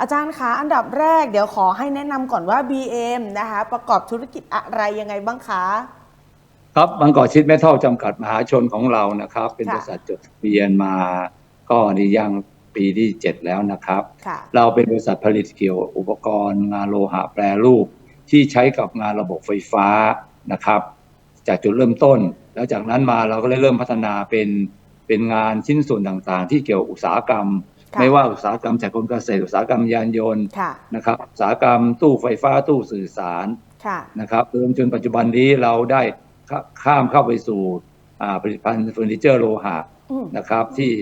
อาจารย์คะ อันดับแรกเดี๋ยวขอให้แนะนำก่อนว่า BM นะคะ ประกอบธุรกิจอะไรยังไงบ้างคะ ครับบางกอกชิดเมทัลจำกัดมหาชนของเรานะครับ เป็นค่ะบริษัทจดทะเบียนมาก็นี่ยังปีที่7แล้วนะครับ ค่ะ เราเป็นบริษัทผลิตเกี่ยวอุปกรณ์งานโลหะแปรรูป ที่ใช้กับงานระบบไฟฟ้านะครับ จากจุดเริ่มต้น แล้วจากนั้นมาเราก็เลยเริ่มพัฒนาเป็นเป็นงานชิ้นส่วนต่างๆ ที่เกี่ยวอุตสาหกรรมค่ะ ไม่ว่าอุตสาหกรรมจากกรมเกษตรอุตสาหกรรมยานยนต์ค่ะนะครับอุตสาหกรรมตู้ไฟฟ้าตู้สื่อสารค่ะนะครับรวมจนปัจจุบันนี้เราได้ข้าข้ามเข้าไปสู่อ่าผลิตภัณฑ์เฟอร์นิเจอร์โลหะอืมนะครับที่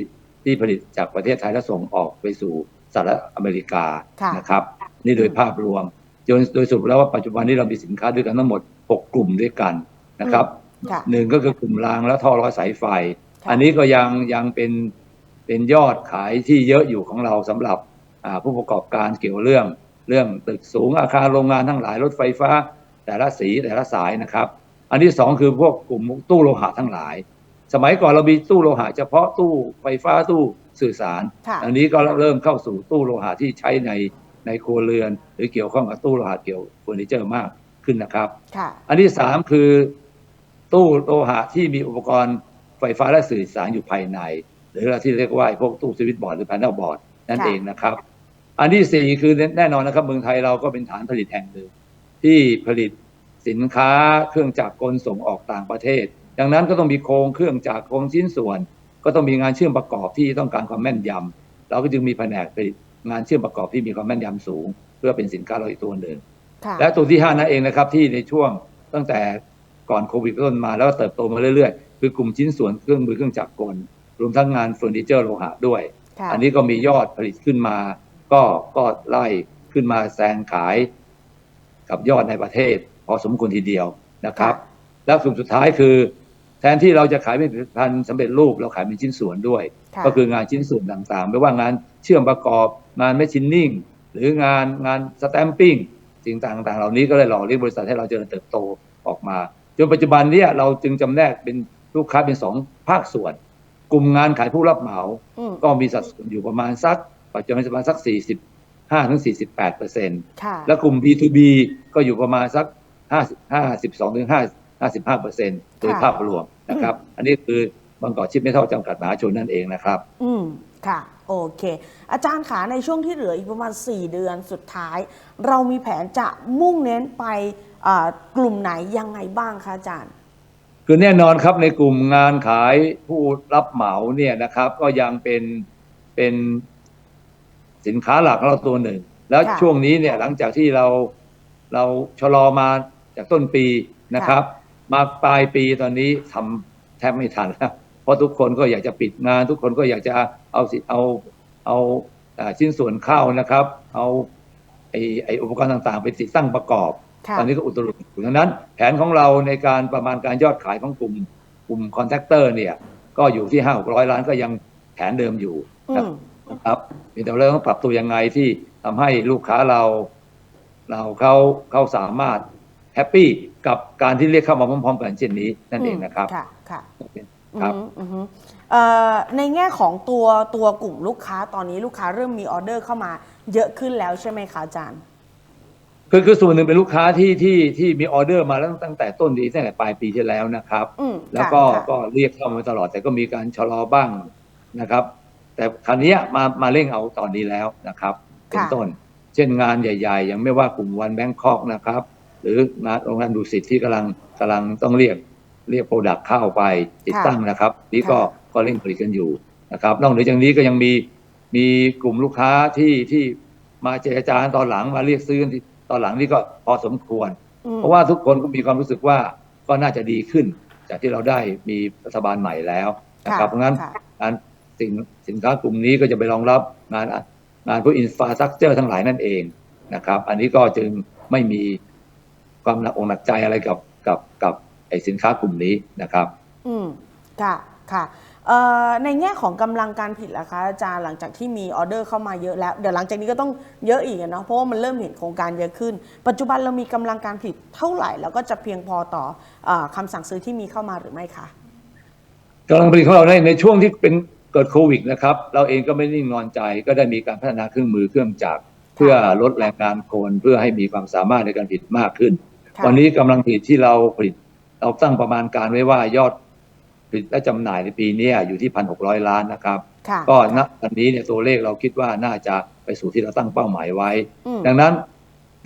ที่ผลิตจากประเทศไทยและส่งออกไปสู่สหรัฐอเมริกาค่ะนะครับนี่โดยภาพรวมโดยโดยสรุปแล้วว่าปัจจุบันนี้เรามีสินค้าด้วยกันทั้งหมด 6 กลุ่มด้วยกันนะครับค่ะหนึ่งก็คือกลุ่มรางและท่อร้อยสายไฟค่ะอันนี้ก็ยังยังเป็น เป็นยอดขายที่เยอะอยู่ของเราสำหรับอ่าผู้ประกอบการเกี่ยวเรื่อง เรื่องตึกสูงอาคารโรงงานทั้งหลายรถไฟฟ้า แต่ละสีแต่ละสายนะครับ อันที่สองคือพวกกลุ่มตู้โลหะทั้งหลาย สมัยก่อนเรามีตู้โลหะเฉพาะตู้ไฟฟ้าตู้สื่อสารค่ะอันนี้ก็เริ่มเข้าสู่ตู้โลหะที่ใช้ในในครัวเรือน หรือเกี่ยวข้องกับตู้โลหะเกี่ยวเฟอร์นิเจอร์มากขึ้นนะครับค่ะอันที่สามคือตู้โลหะที่มีอุปกรณ์ไฟฟ้าและสื่อสารอยู่ภายใน หรือเราที่เรียกว่าไอ้พวกตู้สวิตช์บอร์ดหรือแผนลบอร์ดนั่นค่ะเองนะครับ อันที่สี่คือแน่นอนนะครับ เมืองไทยเราก็เป็นฐานผลิตแห่งหนึ่งที่ผลิตสินค้าเครื่องจักรกลส่งออกต่างประเทศ ดังนั้นก็ต้องมีโครงเครื่องจักรโครงชิ้นส่วน ก็ต้องมีงานเชื่อมประกอบที่ต้องการความแม่นยำเราก็จึงมีแผนกผลิตงานเชื่อมประกอบที่มีความแม่นยำสูง เพื่อเป็นสินค้าเราอีกตัวหนึ่งค่ะและตัวที่ห้านั่นเองนะครับที่ในช่วงตั้งแต่ก่อนโควิดต้นมาแล้วก็เติบโตมาเรื่อยๆ คือกลุ่มชิ้นส่วนเครื่องมือเครื่องจักรกล รวมทั้งงานเฟอร์นิเจอร์โลหะด้วยค่ะอันนี้ก็มียอดผลิตขึ้นมา ก็ก็ไล่ขึ้นมาแซงขายกับยอดในประเทศ พอสมควรทีเดียวนะครับ แล้วสุดสุดท้ายคือ แทนที่เราจะขายเป็นผลิตภัณฑ์สำเร็จรูปเราขายเป็นชิ้นส่วนด้วยะก็คืองานชิ้นส่วนต่างๆ ไม่ว่างานเชื่อมประกอบงานแมชชีนนิ่งหรืองานงานสแตมปิ้งสิ่งต่างๆ เหล่านี้ก็เลยหล่อเลี้ยงบริษัทให้เราเจริญเติบโตออกมาจนปัจจุบันเนี้เราจึงจำแนกเป็นลูกค้าเป็นสองภาคส่วน กลุ่มงานขายผู้รับเหมาอืมก็มีสัดส่วนอยู่ประมาณสักปัจจุบันประมาณสัก 45ถึง48เปอร์เซ็นต์ค่ะและกลุ่ม B2B ก็อยู่ประมาณสัก50 52ถึง5 55เปอร์เซ็นต์โดยค่ะภาพรวมนะครับ อันนี้คือบางกอกชิปไม่เท่าจำกัดมหาชนนั่นเองนะครับ อืมค่ะ โอเค อาจารย์ขาในช่วงที่เหลืออีกประมาณ 4 เดือนสุดท้าย เรามีแผนจะมุ่งเน้นไปอ่ากลุ่มไหนยังไงบ้างคะอาจารย์ คือแน่นอนครับในกลุ่มงานขายผู้รับเหมาเนี่ยนะครับ ก็ยังเป็นเป็นสินค้าหลักของเราตัวหนึ่ง แล้วค่ะช่วงนี้เนี่ยหลังจากที่เราเราชะลอมาจากต้นปีนะครับ มาปลายปีตอนนี้ทำแทบไม่ทันแล้วเพราะทุกคนก็อยากจะปิดงาน ทุกคนก็อยากจะเอาสิเอาเอาอ่าชิ้นส่วนเข้านะครับ เอาไอไออุปกรณ์ต่างๆ ไปติดตั้งประกอบค่ะ ตอนนี้ก็อุตรุดอยู่ดังนั้น แผนของเราในการประมาณการยอดขายของกลุ่มกลุ่มคอนแทคเตอร์เนี่ย ก็อยู่ที่ห้าหกร้อยล้านก็ยังแผนเดิมอยู่อืมนะครับเพียงแต่เราต้องปรับตัวยังไงที่ทำให้ลูกค้าเรา เราเขาเขาสามารถแฮปปี้กับการที่เรียกเข้ามาพร้อมๆกันเช่นนี้นั่นเองนะครับค่ะค่ะครับอืมอืมอืมเอ่อในแง่ของตัวตัวกลุ่มลูกค้าตอนนี้ลูกค้าเริ่มมีออเดอร์เข้ามาเยอะขึ้นแล้วใช่ไหมคะอาจารย์ คือคือส่วนหนึ่งเป็นลูกค้าที่ที่ที่มีออเดอร์มาแล้วตั้งแต่ต้นปีตั้งแต่ปลายปีที่แล้วนะครับ อืมแล้วก็ค่ะก็เรียกเข้ามาตลอด แต่ก็มีการชะลอบ้างนะครับ แต่คราวเนี้ยมามาเร่งเอาตอนนี้แล้วนะครับ เป็นค่ะ ต้น เช่นงานใหญ่ ๆ ยังไม่ว่ากลุ่มวันแบงคอกนะครับ หรืองานโรงงานดูสิตที่กำลังกำลังต้องเรียกเรียกโปรดักต์เข้าไปติดตั้งนะครับ นี่ก็ก็เร่งผลิตกันอยู่นะครับ นอกเหนือจากนี้ก็ยังมีมีกลุ่มลูกค้าที่ที่มาเจรจาตอนหลังมาเรียกซื้อกันที่ต อนหลังนี่ก็พอสมควรอืมเพราะว่าทุกคนก็มีความรู้สึกว่าก็น่าจะดีขึ้น จากที่เราได้มีรัฐบาลใหม่แล้วนะครับเพราะงั้นค่ะงานสินสินค้ากลุ่มนี้ก็จะไปรองรับงานงานพวกอินฟราสตรักเจอร์ทั้งหลายนั่นเองนะครับ อันนี้ก็จึงไม่มีความหนักอกหนักใจอะไรกับกับกับไอสินค้ากลุ่มนี้นะครับ อืมค่ะค่ะเอ่อ ในแง่ของกำลังการผลิตล่ะคะอาจารย์หลังจากที่มีออเดอร์เข้ามาเยอะแล้ว เดี๋ยวหลังจากนี้ก็ต้องเยอะอีกอะเนาะเพราะว่ามันเริ่มเห็นโครงการเยอะขึ้น ปัจจุบันเรามีกำลังการผลิตเท่าไหร่ แล้วก็จะเพียงพอต่อเออคำสั่งซื้อที่มีเข้ามาหรือไม่คะกำลังผลิตของเราในในช่วงที่เป็นเกิดโควิดนะครับ เราเองก็ไม่นิ่งนอนใจก็ได้มีการพัฒนาเครื่องมือเครื่องจักรเพื่อลดแรงงานคนเพื่อให้มีความสามารถในการผลิตมากขึ้นค่ะวันนี้กำลังผลิตที่เราผลิตเราตั้งประมาณการไว้ว่ายอด ผลิตและจำหน่ายในปีเนี้ยอยู่ที่พันหกร้อยล้านนะครับค่ะก็ณตอนนี้เนี่ยตัวเลขเราคิดว่าน่าจะไปสู่ที่เราตั้งเป้าหมายไว้อืมดังนั้น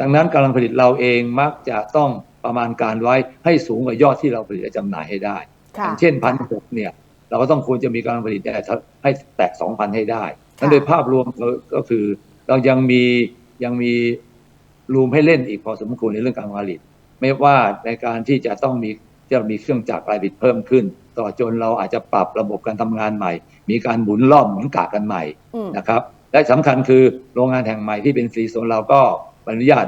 ดังนั้นกำลังผลิตเราเองมักจะต้องประมาณการไว้ให้สูงกว่ายอดที่เราผลิตและจำหน่ายให้ได้อค่ะย่างเช่นพันหกเนี่ย เราก็ต้องควรจะมีกำลังผลิตเนี่ยให้แตะสองพันให้ได้นั้นโดยภาพรวมก็ก็คือเรายังมียังมีรูมให้เล่นอีกพอสมควรในเรื่องการผลิต ไม่ว่าในการที่จะต้องมีจะมีเครื่องจักรการผลิตเพิ่มขึ้น ตลอดจนเราอาจจะปรับระบบการทำงานใหม่ มีการหมุนรอบหมุนกากกันใหม่อืมนะครับและสำคัญคือโรงงานแห่งใหม่ที่เป็นฟรีโซนเราก็ใบอนุญาต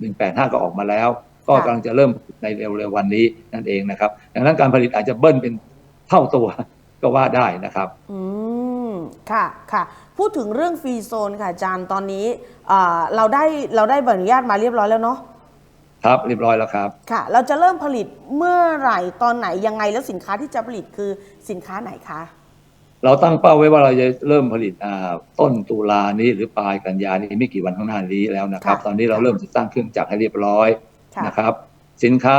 185 ก็ออกมาแล้ว ก็กำลังจะเริ่มในเร็วๆวันนี้นั่นเองนะครับดังนั้นการผลิตอาจจะเบิ้ลเป็นเท่าตัวก็ว่าได้นะครับ อืมค่ะค่ะ พูดถึงเรื่องฟรีโซนค่ะอาจารย์ตอนนี้เอ่อเราได้เราได้ใบอนุญาตมาเรียบร้อยแล้วเนาะ ครับเรียบร้อยแล้วครับ ค่ะ เราจะเริ่มผลิตเมื่อไหร่ตอนไหนยังไงแล้วสินค้าที่จะผลิตคือสินค้าไหนคะ เราตั้งเป้าไว้ว่าเราจะเริ่มผลิตอ่าต้นตุลานี้หรือปลายกันยานี้ไม่กี่วันข้างหน้านี้แล้วนะครับ ค่ะตอนนี้เราเริ่มติดตั้งเครื่องจักรให้เรียบร้อยค่ะ นะครับ สินค้า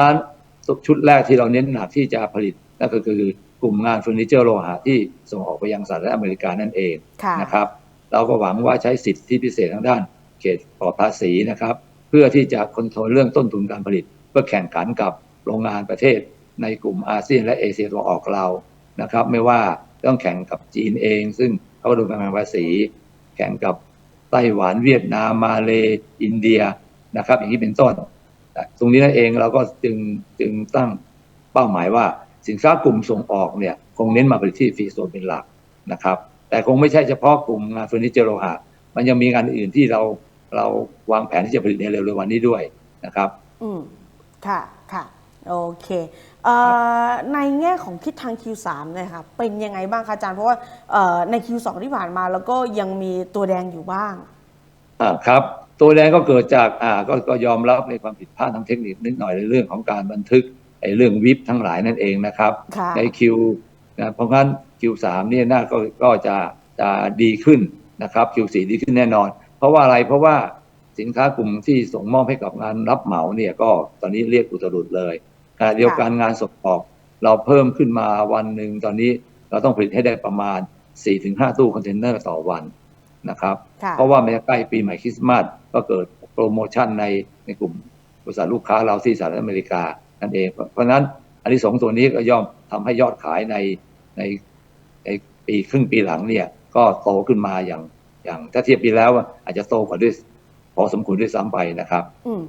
ชุดแรกที่เราเน้นหนักที่จะผลิตนั่นก็คือกลุ่มงานเฟอร์นิเจอร์โลหะที่ส่งออกไปยังสหรัฐอเมริกานั่นเอง ค่ะ นะครับเราก็หวังว่าใช้สิทธิพิเศษทางด้านเขตปลอดภาษีนะครับ เพื่อที่จะคอนโทรลเรื่องต้นทุนการผลิต เพื่อแข่งขันกับโรงงานประเทศ ในกลุ่มอาเซียนและเอเชียตะวันออกเรานะครับ ไม่ว่าต้องแข่งกับจีนเอง ซึ่งเขาก็ดูกำลังภาษี แข่งกับไต้หวันเวียดนามมาเลอินเดียนะครับ อย่างนี้เป็นต้น ตรงนี้นั่นเองเราก็จึงจึงตั้งเป้าหมายว่าสินค้ากลุ่มส่งออกเนี่ยคงเน้นมาผลิตที่ฟรีโซนเป็นหลักนะครับ แต่คงไม่ใช่เฉพาะกลุ่มงานเฟอร์นิเจอร์โลหะมันยังมีงานอื่นที่เรา เราวางแผนที่จะผลิตในเร็วๆวันนี้ด้วยนะครับ อืมค่ะค่ะโอเคเอ่อในแง่ของทิศทาง Q3 เนะครับเป็นยังไงบ้างคะอาจารย์ เพราะว่าเอ่อใน Q2 ที่ผ่านมาแล้วก็ยังมีตัวแดงอยู่บ้างอ่าครับ ตัวแดงก็เกิดจากอ่าก็ก็ยอมรับในความผิดพลาดทางเทคนิคนิดหน่อยในเรื่องของการบันทึกไอ้เรื่องวิปทั้งหลายนั่นเองนะครับค่ะในคิวนะเพราะงั้น Q3 เนี่ยน่าก็ก็จะจะดีขึ้นนะครับ Q4 ดีขึ้นแน่นอน เพราะว่าอะไรเพราะว่าสินค้ากลุ่มที่ส่งมอบให้กับงานรับเหมาเนี่ยก็ตอนนี้เรียกอุตรุดเลยขณะเดียวกันงานส่งออก เราเพิ่มขึ้นมาวันหนึ่งตอนนี้เราต้องผลิตให้ได้ประมาณ 4-5 ตู้คอนเทนเนอร์ต่อวันนะครับค่ะเพราะว่ามันจะใกล้ปีใหม่คริสต์มาสก็เกิดโปรโมชั่นในในกลุ่มบริษัทลูกค้าเราที่สหรัฐอเมริกานั่นเอง เพราะฉะนั้นอันที่สองตัวนี้ก็ย่อมทำให้ยอดขายในในในปีครึ่งปีหลังเนี่ยก็โตขึ้นมาอย่าง อย่างถ้าเทียบปีแล้วอะอาจจะโตกว่าด้วยพอสมควรด้วยซ้ำไปนะครับ อืม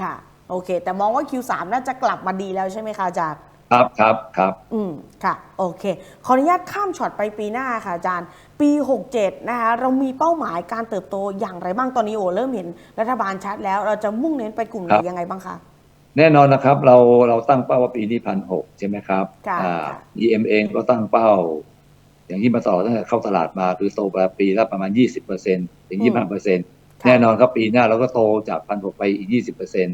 ค่ะ โอเค แต่มองว่า Q3 น่าจะกลับมาดีแล้วใช่ไหมคะอาจารย์ครับครับครับ อืมค่ะ โอเค ขออนุญาตข้ามช็อตไปปีหน้าค่ะอาจารย์ ปี 67 นะคะเรามีเป้าหมายการเติบโตอย่างไรบ้างตอนนี้โอ้เริ่มเห็นรัฐบาลชัดแล้ว เราจะมุ่งเน้นไปกลุ่มไหนครับยังไงบ้างคะแน่นอนนะครับ เราเราตั้งเป้าว่าปีนี้พันหกใช่ไหมครับค่ะอ่าค่ะ EM เองก็ตั้งเป้า อย่างที่มาต่อตั้งแต่เข้าตลาดมาคือโตไปปีละประมาณ 20%ถึง 25%ค่ะแน่นอนครับปีหน้าเราก็โตจากพันหกไปอีก 20%น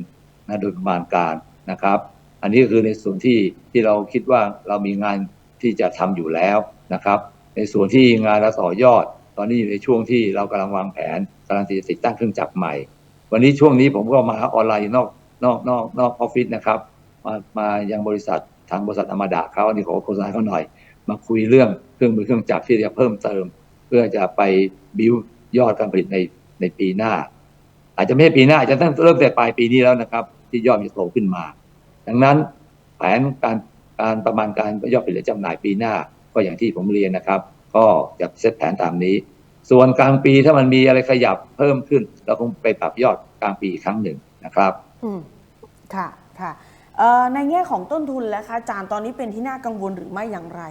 ะโดยประมาณการนะครับ อันนี้ก็คือในส่วนที่ที่เราคิดว่าเรามีงานที่จะทำอยู่แล้วนะครับ ในส่วนที่งานเราต่อยอด ตอนนี้อยู่ในช่วงที่เรากำลังวางแผนกำลังที่จะติดตั้งเครื่องจักรใหม่ วันนี้ช่วงนี้ผมก็มาออนไลน์อยู่นอกนอกนอกนอกออฟฟิศนะครับ มามายังบริษัททางบริษัทอมดาเขาอันนี้ขอโฆษณาเขาหน่อย มาคุยเรื่องเครื่องมือเครื่องจักรที่จะเพิ่มเติม เพื่อจะไปบิวยอดการผลิตในในปีหน้า อาจจะไม่ใช่ปีหน้าอาจจะตั้งเริ่มแต่ปลายปีนี้แล้วนะครับ ที่ยอดจะโตขึ้นมา ดังนั้นแผนการการประมาณการยอดผลิตจำหน่ายปีหน้า ก็อย่างที่ผมเรียนนะครับ ก็จะเซตแผนตามนี้ ส่วนกลางปีถ้ามันมีอะไรขยับเพิ่มขึ้น เราคงไปปรับยอดกลางปีอีกครั้งหนึ่งนะครับอืมค่ะค่ะเอ่อในแง่ของต้นทุนแล้วคะอาจารย์ตอนนี้เป็นที่น่ากังวลหรือไม่อย่างไร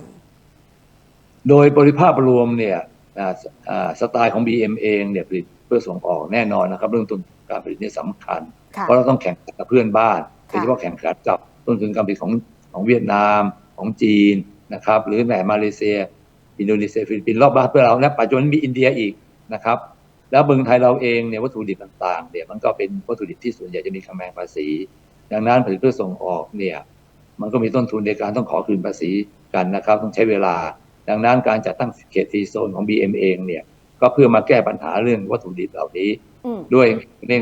โดยบริภาพรวมเนี่ยอ่าอ่าสไตล์ของ BM เองเนี่ยผลิตเพื่อส่งออกแน่นอนนะครับ เรื่องต้นทุนการผลิตนี่สำคัญค่ะเพราะเราต้องแข่งขันกับเพื่อนบ้านโดค่ะยเฉพาะแข่งขันกับต้นทุนการผลิตของของเวียดนามของจีนนะครับ หรือแม้มาเลเซีย อินโดนีเซียฟิลิปปินส์รอบบ้านเพื่อนเราและปัจจุบันมีอินเดียอีกนะครับ แล้วเมืองไทยเราเองเนี่ยวัตถุดิบต่างๆเนี่ยมันก็เป็นวัตถุดิบที่ส่วนใหญ่จะมีคำแพงภาษี ดังนั้นผลิตเพื่อส่งออกเนี่ยมันก็มีต้นทุนในการต้องขอคืนภาษีกันนะครับ ต้องใช้เวลา ดังนั้นการจัดตั้งเขตฟรีโซนของ BM เองเนี่ยก็เพื่อมาแก้ปัญหาเรื่องวัตถุดิบเหล่านี้อืมด้วย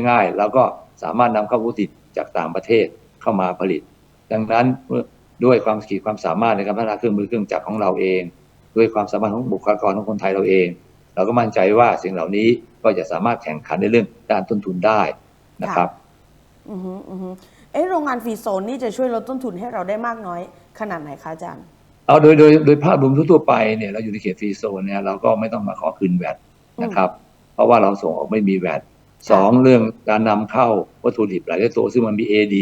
ง่ายๆแล้วก็สามารถนำเข้าวัตถุดิบจากต่างประเทศเข้ามาผลิต ดังนั้นเมื่อด้วยความขีดความสามารถในการพัฒนาเครื่องมือเครื่องจักรของเราเอง ด้วยความสามารถของบุคลากรของคนไทยเราเอง เราก็มั่นใจว่าสิ่งเหล่านี้ก็จะสามารถแข่งขันในเรื่องด้านต้นทุนได้นะครับอือฮึอือฮึเอ๊ะโรงงานฟรีโซนนี่จะช่วยลดต้นทุนให้เราได้มากน้อยขนาดไหนคะอาจารย์ เอาโดยโดยโดยภาพรวมทั่วๆไปเนี่ยเราอยู่ในเขตฟรีโซนเนี่ยเราก็ไม่ต้องมาขอคืนแวดนะครับ เพราะว่าเราส่งออกไม่มีแวดสองเรื่องการนำเข้าวัตถุดิบหลายตัวซึ่งมันมี AD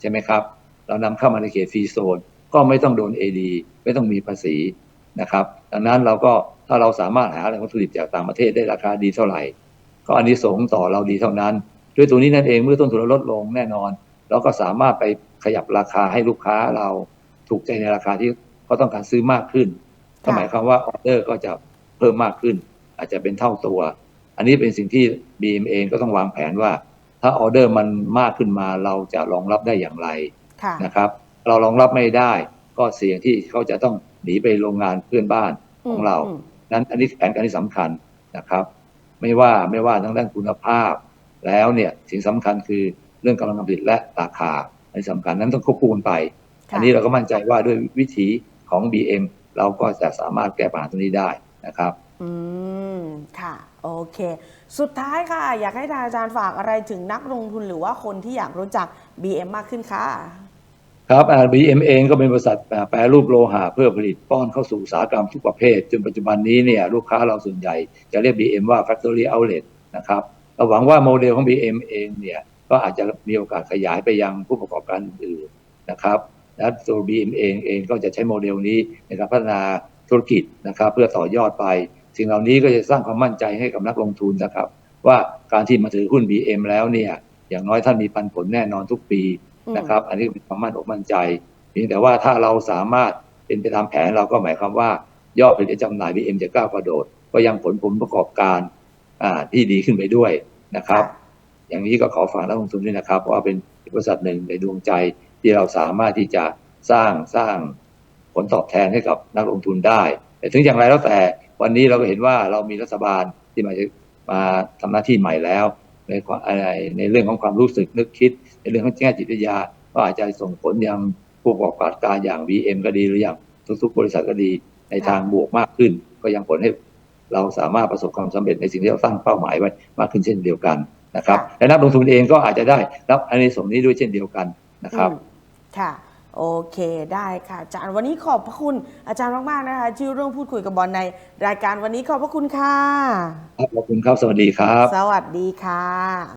ใช่ไหมครับ เรานำเข้ามาในเขตฟรีโซนก็ไม่ต้องโดน AD ไม่ต้องมีภาษีนะครับ ดังนั้นเราก็ถ้าเราสามารถหาแหล่งวัตถุดิบจากต่างประเทศได้ราคาดีเท่าไหร่ ก็อันนี้สงส์ต่อเราดีเท่านั้น ด้วยตัวนี้นั่นเองเมื่อต้นทุนเราลดลงแน่นอน เราก็สามารถไปขยับราคาให้ลูกค้าเราถูกใจในราคาที่ เขาต้องการซื้อมากขึ้นก็หมายความว่าออเดอร์ก็จะเพิ่มมากขึ้น อาจจะเป็นเท่าตัว อันนี้เป็นสิ่งที่ BM เองก็ต้องวางแผนว่า ถ้าออเดอร์มันมากขึ้นมาเราจะรองรับได้อย่างไรค่ะนะครับ เรารองรับไม่ได้ ก็เสี่ยงที่เขาจะต้องหนีไปโรงงานเพื่อนบ้านของเราอืมนั้นอันนี้แผนการที่สำคัญนะครับ ไม่ว่าไม่ว่าทั้งด้านคุณภาพ แล้วเนี่ยสิ่งสำคัญคือเรื่องกำลังการผลิตและราคาอันนี้สำคัญนั้นต้องควบคู่กันไปค่ะอันนี้เราก็มั่นใจว่าด้วยวิธี ของ BM เราก็จะสามารถแก้ปัญหาตรงนี้ได้นะครับ อืม ค่ะ โอเค สุดท้ายค่ะ อยากให้ทางอาจารย์ฝากอะไรถึงนักลงทุนหรือว่าคนที่อยากรู้จัก BM มากขึ้นค่ะ ครับอ่า BM เองก็เป็นบริษัทอ่าแปรรูปโลหะเพื่อผลิตป้อนเข้าสู่อุตสาหกรรมทุกประเภท จนปัจจุบันนี้เนี่ยลูกค้าเราส่วนใหญ่จะเรียก BM ว่า Factory Outlet นะครับเราหวังว่าโมเดลของ BM เองเนี่ยก็อาจจะมีโอกาสขยายไปยังผู้ประกอบการอื่นนะครับ และตัว BM เองเองก็จะใช้โมเดลนี้ในการพัฒนาธุรกิจนะครับเพื่อต่อยอดไป สิ่งเหล่านี้ก็จะสร้างความมั่นใจให้กับนักลงทุนนะครับ ว่าการที่มาถือหุ้น BM แล้วเนี่ยอย่างน้อยท่านมีปันผลแน่นอนทุกปีอืมนะครับ อันนี้เป็นความมั่นอกมั่นใจเพียงแต่ว่าถ้าเราสามารถเป็นไปตามแผนเราก็หมายความว่ายอดผลิตและจำหน่าย BM จะก้าวกระโดด ก็ยังผลผลประกอบการอ่าที่ดีขึ้นไปด้วยนะครับ อย่างนี้ก็ขอฝากนักลงทุนด้วยนะครับเพราะว่าเป็นบริษัทหนึ่งในดวงใจ ที่เราสามารถที่จะสร้างสร้างผลตอบแทนให้กับนักลงทุนได้ แต่ถึงอย่างไรแล้วแต่วันนี้เราก็เห็นว่าเรามีรัฐบาลที่มามาทำหน้าที่ใหม่แล้ว ในความอะไรในเรื่องของความรู้สึกนึกคิด ในเรื่องของแง่จิตวิทยาก็อาจจะส่งผลยังผู้ประกอบการอย่าง VM ก็ดีหรืออย่างทุกๆ บริษัทก็ดีในทางบวกมากขึ้น ก็ยังผลให้เราสามารถประสบความสำเร็จในสิ่งที่เราตั้งเป้าหมายไว้มากขึ้นเช่นเดียวกันนะครับและนักลงทุนเองก็อาจจะได้รับอันนี้ส่งส์นี้ด้วยเช่นเดียวกันนะครับ ค่ะโอเคได้ค่ะอาจารย์วันนี้ขอบพระคุณอาจารย์มากๆนะคะที่ร่วมพูดคุยกับบอลในรายการวันนี้ขอบพระคุณค่ะขอบคุณครับสวัสดีครับ สวัสดีค่ะ